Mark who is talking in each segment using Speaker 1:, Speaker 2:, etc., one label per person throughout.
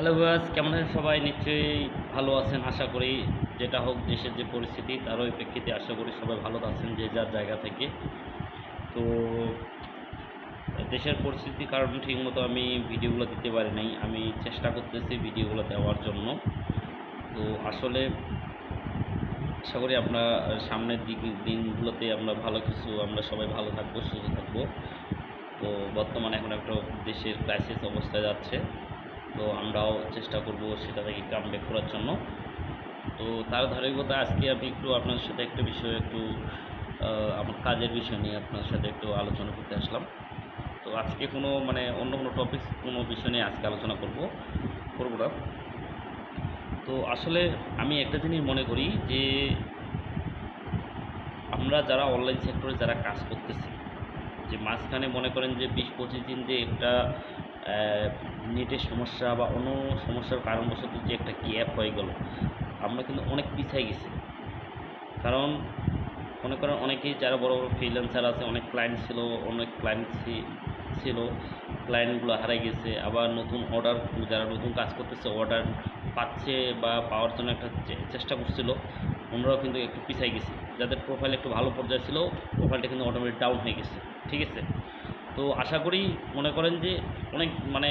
Speaker 1: Hello viewers কেমন আছেন সবাই? নিশ্চয়ই ভালো আছেন, আশা করি যেটা হোক দেশের যে পরিস্থিতি তার ওই প্রেক্ষিতে আশা করি সবাই ভালো আছেন যে যার জায়গা থেকে। তো, দেশের পরিস্থিতির কারণ ঠিকমতো আমি ভিডিওগুলো দিতে পারি নাই। আমি চেষ্টা করতেছি ভিডিওগুলো দেওয়ার জন্য। তো আসলে আশা করি আমরা সামনের দিক, দিনগুলোতে আমরা ভালো কিছু, আমরা সবাই ভালো থাকব, সুস্থ থাকব। তো বর্তমানে এখন একটা দেশের ক্রাইসিস অবস্থায় যাচ্ছে। তো আমরাও চেষ্টা করব সেটা থেকে কাম ব্যাক করার জন্য। তো তার ধারাবাহিকতা আজকে আমি একটু আপনার সাথে একটা বিষয় একটু আমার কাজের বিষয় নিয়ে আপনার সাথে একটু আলোচনা করতে আসলাম। তো আজকে কোনো মানে অন্য কোনো টপিক কোনো বিষয় নিয়ে আজকে আলোচনা করব, করব না। তো আসলে আমি একটা জিনিস মনে করি যে, আমরা যারা অনলাইন সেক্টরে যারা কাজ করতেছি, যে মাঝখানে মনে করেন যে বিশ পঁচিশ দিন যে একটা নেটের সমস্যা বা অন্য সমস্যার কারণবশত যে একটা গ্যাপ হয়ে গেল, আমরা কিন্তু অনেক পিছিয়ে গেছি। কারণ মনে করেন অনেকেই যারা বড় বড় ফ্রিল্যান্সার আছে, অনেক ক্লায়েন্ট ছিল, অনেক ক্লায়েন্ট ছিল ক্লায়েন্টগুলো হারাই গেছে, আবার নতুন অর্ডার যারা নতুন কাজ করতেছে অর্ডার পাচ্ছে বা পাওয়ার জন্য একটা চেষ্টা করছিল ওনারাও কিন্তু একটু পিছাই গেছে। যাদের প্রোফাইল একটু ভালো পর্যায়ে ছিল প্রোফাইলটা কিন্তু অটোমেটিক ডাউন হয়ে গেছে। ঠিক আছে? তো আশা করি মনে করেন যে অনেক মানে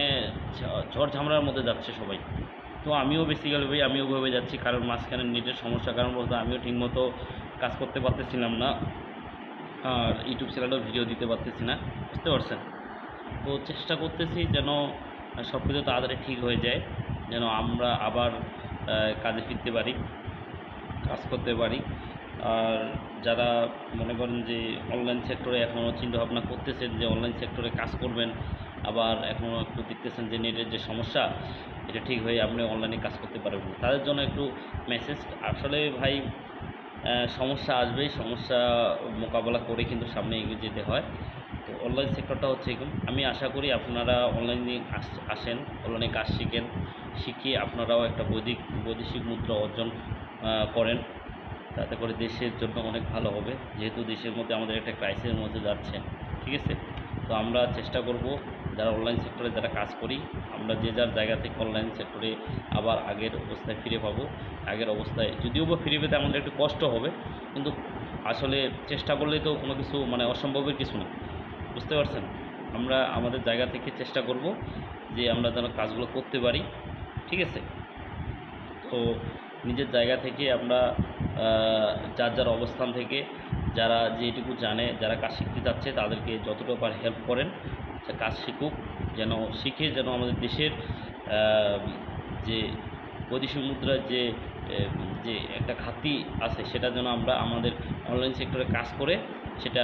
Speaker 1: ঝড় ঝামেলার মধ্যে যাচ্ছে সবাই। তো আমিও বেসিক্যালি ভাই, আমিও ওইভাবে যাচ্ছি, কারণ মাঝখানে নেটের সমস্যার কারণ বলতে আমিও ঠিকমতো কাজ করতে পারতেছিলাম না। আর ইউটিউব চ্যানেলেও ভিডিও দিতে পারতেছি না, বুঝতে পারছেন? তো চেষ্টা করতেছি যেন সব কিছু তাড়াতাড়ি ঠিক হয়ে যায়, যেন আমরা আবার কাজে ফিরতে পারি, কাজ করতে পারি। আর যারা মনে করেন যে অনলাইন সেক্টরে এখনও চিন্তাভাবনা করতেছেন যে অনলাইন সেক্টরে কাজ করবেন, আবার এখনও একটু দেখতেছেন যে নেটের যে সমস্যা, এটা ঠিক হয়ে আপনি অনলাইনে কাজ করতে পারবেন তাদের জন্য একটু মেসেজ আসলে ভাই সমস্যা আসবেই সমস্যা মোকাবেলা করে কিন্তু সামনে এগিয়ে যেতে হয়। তো অনলাইন সেক্টরটা হচ্ছে এরকম। আমি আশা করি আপনারা অনলাইনে আস- আসেন অনলাইনে কাজ শিখেন, শিখিয়ে আপনারাও একটা বৈদিক, বৈদেশিক মুদ্রা অর্জন করেন। তাতে করে দেশের জন্য অনেক ভালো হবে। যেহেতু দেশের মধ্যে আমাদের একটা ক্রাইসিসের মধ্যে যাচ্ছে, ঠিক আছে? তো আমরা চেষ্টা করব যারা অনলাইন সেক্টরে যারা কাজ করি, আমরা যে যার জায়গা থেকে অনলাইন সেক্টরে আবার আগের অবস্থায় ফিরে পাবো। আগের অবস্থায় যদিও বা ফিরে পেতে আমাদের একটু কষ্ট হবে, কিন্তু আসলে চেষ্টা করলেই তো কোনো কিছু মানে অসম্ভবের কিছু না। বুঝতে পারছেন? আমরা আমাদের জায়গা থেকে চেষ্টা করব যে আমরা যেন কাজগুলো করতে পারি, ঠিক আছে? তো নিজের জায়গা থেকে আমরা যার যার অবস্থান থেকে যারা যেটুকু জানে, যারা কাজ শিখতে চাচ্ছে, তাদেরকে যতটুকু পারে হেল্প করেন কাজ শিখুক, যেন শিখে, যেন আমাদের দেশের যে বৈদেশিক মুদ্রার যে যে একটা ঘাটতি আছে, সেটা যেন আমরা আমাদের অনলাইন সেক্টরে কাজ করে, সেটা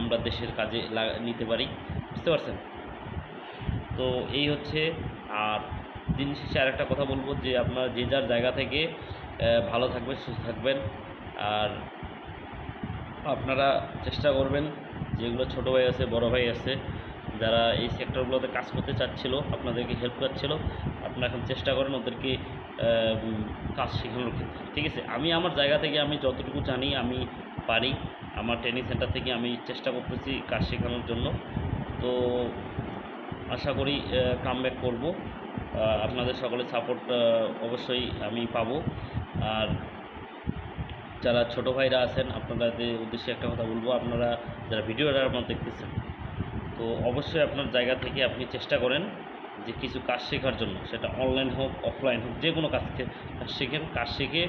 Speaker 1: আমরা দেশের কাজে নিতে পারি। বুঝতে পারছেন? তো এই হচ্ছে, আর দিন শেষে আরেকটা কথা বলব যে আপনারা যে যার জায়গা থেকে ভালো থাকবেন, সুস্থ থাকবেন। আর আপনারা চেষ্টা করবেন, যেগুলো ছোটো ভাই আছে, বড় ভাই আছে, যারা এই সেক্টরগুলোতে কাজ করতে চাচ্ছিল, আপনাদেরকে হেল্প করছিল, আপনারা এখন চেষ্টা করেন ওদেরকে কাজ শেখানোর ক্ষেত্রে। ঠিক আছে? আমি আমার জায়গা থেকে আমি যতটুকু জানি, আমি পারি। আমার ট্রেনিং সেন্টার থেকে আমি চেষ্টা করতেছি কাজ শেখানোর জন্য। তো আশা করি কাম ব্যাক করব। আপনাদের সকলের সাপোর্ট অবশ্যই আমি পাবো। আর যারা ছোটো ভাইরা আছেন, আপনাদের উদ্দেশ্যে একটা কথা বলব। আপনারা যারা ভিডিওটা আপনারা দেখতেছেন, তো অবশ্যই আপনার জায়গা থেকে আপনি চেষ্টা করেন যে কিছু কাজ শেখার জন্য। সেটা অনলাইন হোক অফলাইন হোক যে কোনো কাজ থেকে কাজ শেখেন। কাজ শিখে